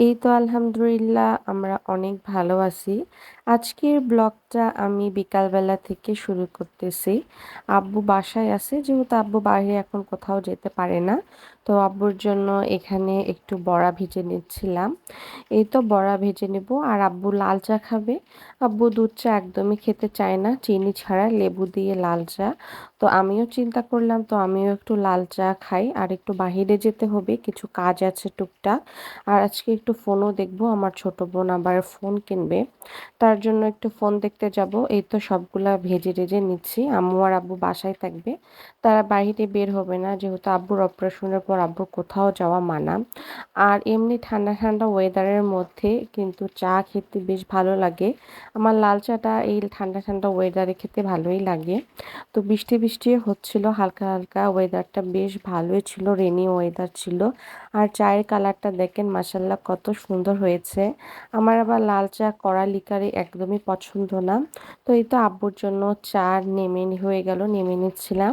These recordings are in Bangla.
এই তো আলহামদুলিল্লাহ, আমরা অনেক ভালো আছি। আজকের ব্লগটা আমি বিকালবেলা থেকে শুরু করতেছি। আব্বু বাসায় আছে, যেহেতু আব্বু বাইরে এখন কোথাও যেতে পারে না, তো আব্বুর জন্য এখানে একটু বড়া ভেজে নিচ্ছিলাম। এই তো বড়া ভেজে নেব, আর আব্বু লাল চা খাবে। আব্বু দুধ চা একদমই খেতে চায় না, চিনি ছাড়া, লেবু দিয়ে লাল চা। তো আমিও চিন্তা করলাম, তো আমিও একটু লাল চা খাই, আর একটু বাহিরে যেতে হবে, কিছু কাজ আছে টুকটাক। আর আজকে একটু ফোনও দেখব, আমার ছোট বোন আবার ফোন কিনবে। তার জন্য একটু ফোন দেখতে যাব। এই তো সবগুলা ভেজে টেজে নিচ্ছি। আম্মু আর আব্বু বাসায় থাকবে। তারা বাহিরে বের হবে না, যেহেতু আব্বুর অপারেশনের পর আব্বুর কোথাও যাওয়া মানা। আর এমনি ঠান্ডা ঠান্ডা ওয়েদারের মধ্যে কিন্তু চা খেতে বেশ ভালো লাগে। আমার লাল চাটা এই ঠান্ডা ঠান্ডা ওয়েদারে খেতে ভালোই লাগে। তো বৃষ্টি বৃষ্টি হচ্ছিল, হালকা হালকা ওয়েদারটা বেশ ভালোই ছিল রেনি ওয়েদার ছিল। আর চায়ের কালারটা দেখেন মাসাল্লাহ কত সুন্দর হয়েছে। আমার আবার লাল চা কড়া লিকারে একদমই পছন্দ না। তো এই তো আব্বুর জন্য চা নেমে হয়ে গেল, নেমে নিচ্ছিলাম।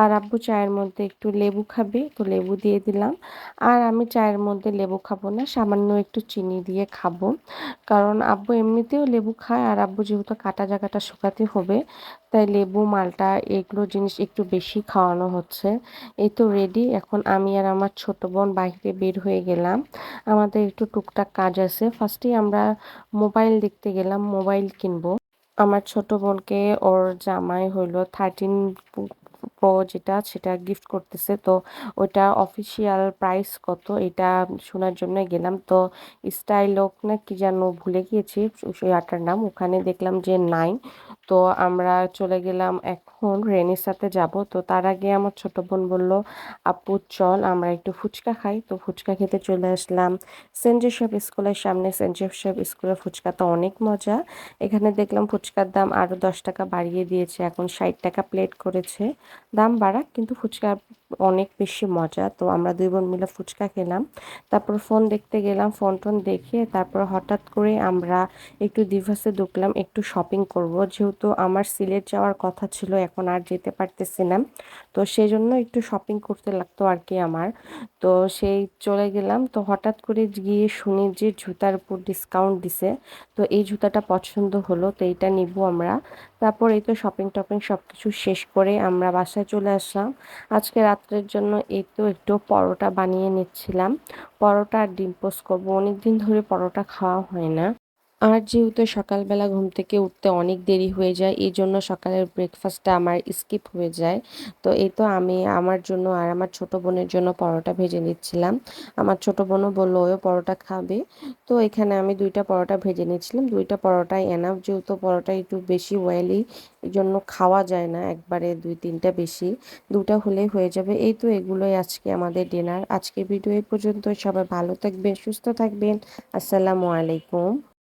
আর আব্বু চায়ের মধ্যে একটু লেবু খাবে তো লেবু দিয়ে দিলাম। আর আমি চায়ের মধ্যে লেবু খাব না, সামান্য একটু চিনি দিয়ে খাব। কারণ আব্বু এমনিতেও লেবু খায়, আর আব্বু যেহেতু কাটা জায়গাটা শুকাতে হবে তাই লেবু, মালটা এগুলো জিনিস একটু বেশি খাওয়ানো হচ্ছে। এই তো রেডি এখন আমি আর আমার ছোট বোন বাইরে বের হয়ে গেলাম। আমাদের একটু টুকটাক কাজ আছে। ফার্স্টেই আমরা মোবাইল দেখতে গেলাম মোবাইল কিনবো। আমার ছোট বোনকে ওর জামাই হইল থার্টিন প্রো যেটা, সেটা গিফট করতেছে। তো ওইটা অফিসিয়াল প্রাইস কত, এটা শোনার জন্য গেলাম। তো স্টাইলক না কি যেন ভুলে গিয়েছি সেই আটার নাম। ওখানে দেখলাম যে নাই তো আমরা চলে গেলাম এখন রেনির সাথে যাব। তো তার আগে আমার ছোট বোন বলল, আপু, চল, আমরা একটু ফুচকা খাই। তো ফুচকা খেতে চলে আসলাম। সেন্ট জোসেফ স্কুলের সামনে, সেন্ট জোসেফ স্কুলের ফুচকা তো অনেক মজা। এখানে দেখলাম ফুচকার দাম আরও দশ টাকা বাড়িয়ে দিয়েছে, এখন ষাট টাকা প্লেট করেছে। দাম বাড়াক, কিন্তু ফুচকা অনেক বেশি মজা। তো আমরা দুই বোন মিলে ফুচকা খেলাম। তারপর ফোন দেখতে গেলাম, ফোন টোন দেখে তারপর হঠাৎ করে আমরা একটু দিভাসে ঢুকলাম, একটু শপিং করব। যেহেতু আমার সিলেট যাওয়ার কথা ছিল, এখন আর যেতে পারতেছি না। তো সেই জন্য একটু শপিং করতে লাগতো আর কি আমার। তো সেই চলে গেলাম। তো হঠাৎ করে গিয়ে শুনি যে জুতার উপর ডিসকাউন্ট দিছে। তো এই জুতাটা পছন্দ হলো, তো এইটা নিব আমরা। তারপর এই তো শপিং টপিং সব কিছু শেষ করে আমরা বাসায় চলে আসলাম। আজকে রাত্রের জন্য এই তো একটু পরোটা বানিয়ে নিচ্ছিলাম। পরোটা আর ডিম পোস্ট করব। অনেকদিন ধরে পরোটা খাওয়া হয় না। আর যেহেতু সকালবেলা ঘুম থেকে উঠতে অনেক দেরি হয়ে যায়, এই জন্য সকালের ব্রেকফাস্টটা আমার স্কিপ হয়ে যায়। তো এই তো আমি আমার জন্য আর আমার ছোট বোনের জন্য পরোটা ভেজে নিচ্ছিলাম। আমার ছোট বোনও বলল ওও পরোটা খাবে। তো এখানে আমি দুইটা পরোটা ভেজে নিচ্ছিলাম। দুইটা পরোটাই এনাফ যেহেতু পরোটা একটু বেশি ওয়েলি এই জন্য খাওয়া যায় না একবারে দুই তিনটা বেশি। দুটা হলেই হয়ে যাবে। এই তো এগুলোই আজকে আমাদের ডিনার আজকে ভিডিও এই পর্যন্ত সবাই ভালো থাকবেন, সুস্থ থাকবেন। আসসালামু আলাইকুম।